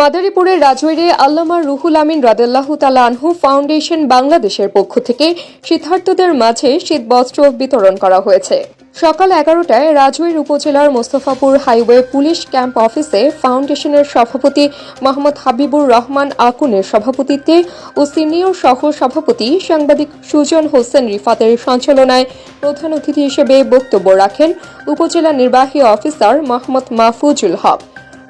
মাদারীপুরের রাজৈরে আল্লামা রুহুল আমিন রাদেল্লাহু তালা আনহু ফাউন্ডেশন বাংলাদেশের পক্ষ থেকে শীতার্থদের মাঝে শীতবস্ত্র বিতরণ করা হয়েছে। সকাল এগারোটায় রাজৈর উপজেলার মোস্তফাপুর হাইওয়ে পুলিশ ক্যাম্প অফিসে ফাউন্ডেশনের সভাপতি মোহাম্মদ হাবিবুর রহমান আকুনের সভাপতিত্বে ও সিনিয়র সহ সভাপতি সাংবাদিক সুজন হোসেন রিফাতের সঞ্চালনায় প্রধান অতিথি হিসেবে বক্তব্য রাখেন উপজেলা নির্বাহী অফিসার মোহাম্মদ মাহফুজুল হক।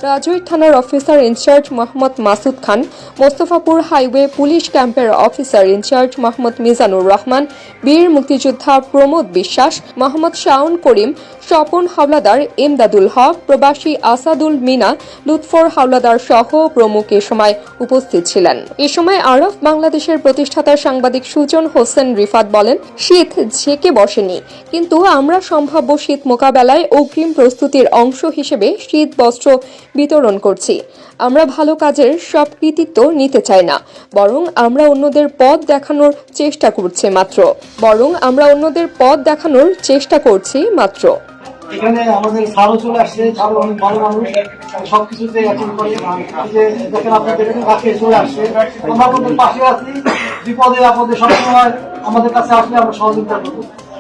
রাজৈর থানার officer in charge Mohammad Masud Khan Mostafapur highway police ক্যাম্পের officer in charge Mohammad Mizanur Rahman বীর মুক্তিযোদ্ধা প্রমোদ বিশ্বাস, মোহাম্মদ শাওন করিম স্বপন হাওলাদার ইমদাদুল হক প্রবাসী আসাদুল মিনা লুৎফর হাওলাদার সহ প্রমুখ এ সময় উপস্থিত ছিলেন। এ সময় আরব বাংলাদেশের প্রতিষ্ঠাতা সাংবাদিক সুজন হোসেন রিফাত বলেন, শীত ঝেঁকে বসেনি, কিন্তু আমরা সম্ভাব্য শীত মোকাবেলায় অগ্রিম প্রস্তুতির অংশ হিসেবে শীত বস্ত্র বিতরণ করছি। আমরা ভালো কাজের সব কৃতিত্ব নিতে চাই না বরং আমরা অন্যদের পথ দেখানোর চেষ্টা করছি মাত্র। বরং আমরা অন্যদের পথ দেখানোর চেষ্টা করছি মাত্র। এখানে আমাদের স্যারও চলে আসছে স্যারও অনেক ভালো মানুষ সবকিছুতে অ্যাটেন্ড করে। যে দেখেন আপনাদের কাছে চলে আসছে। আমরা আপনাদের পাশে আছি বিপদে আপদে সবসময় আমাদের কাছে আসলে আমরা সহযোগিতা করব।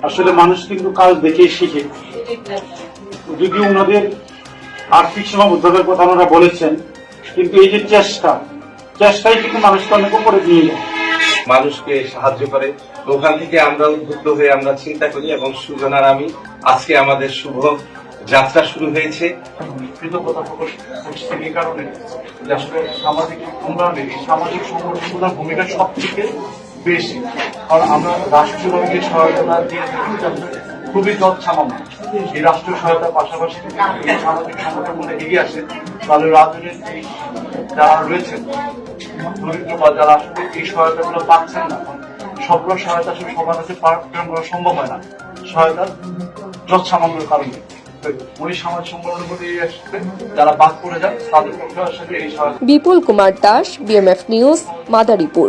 আসলে মানুষ কিন্তু কাজ দেখেই শিখে। যদিও ওনাদের আর্থিক সীমাবদ্ধতার কথা ওনারা বলেছেন কিন্তু এই যে চেষ্টা চেষ্টাই কিন্তু মানুষকে অনেক উপরে নিয়ে যায়। মানুষকে সাহায্য করে। ওখান থেকে আমরা উদ্বুদ্ধ হয়ে আমরা চিন্তা করি এবং সুজনার আমি আজকে আমাদের শুভ যাত্রা শুরু হয়েছে। কৃতজ্ঞতা প্রকাশ করছি এই কারণে আসলে সামাজিক উন্নয়নে এই সামাজিক সংগঠনগুলোর ভূমিকা সবথেকে বেশি। কারণ আমরা রাষ্ট্রীয়ভাবে যে সহায়তা দিয়ে থাকি খুবই যৎসামান্য এই রাষ্ট্রীয় সহায়তার পাশাপাশি সামাজিক সংগঠনগুলো এগিয়ে আসে তাহলে রাজনীতির এই যারা রয়েছেন, দরিদ্র বা যারা আসলে এই সহায়তাগুলো পাচ্ছেন না, সবগুলো সহায়তা আসলে সবার কাছে প্রেরণ করা সম্ভব হয় না। সহায়তা যৎসামান্যের কারণে। Bipul Kumar Das BMF news Madaripur.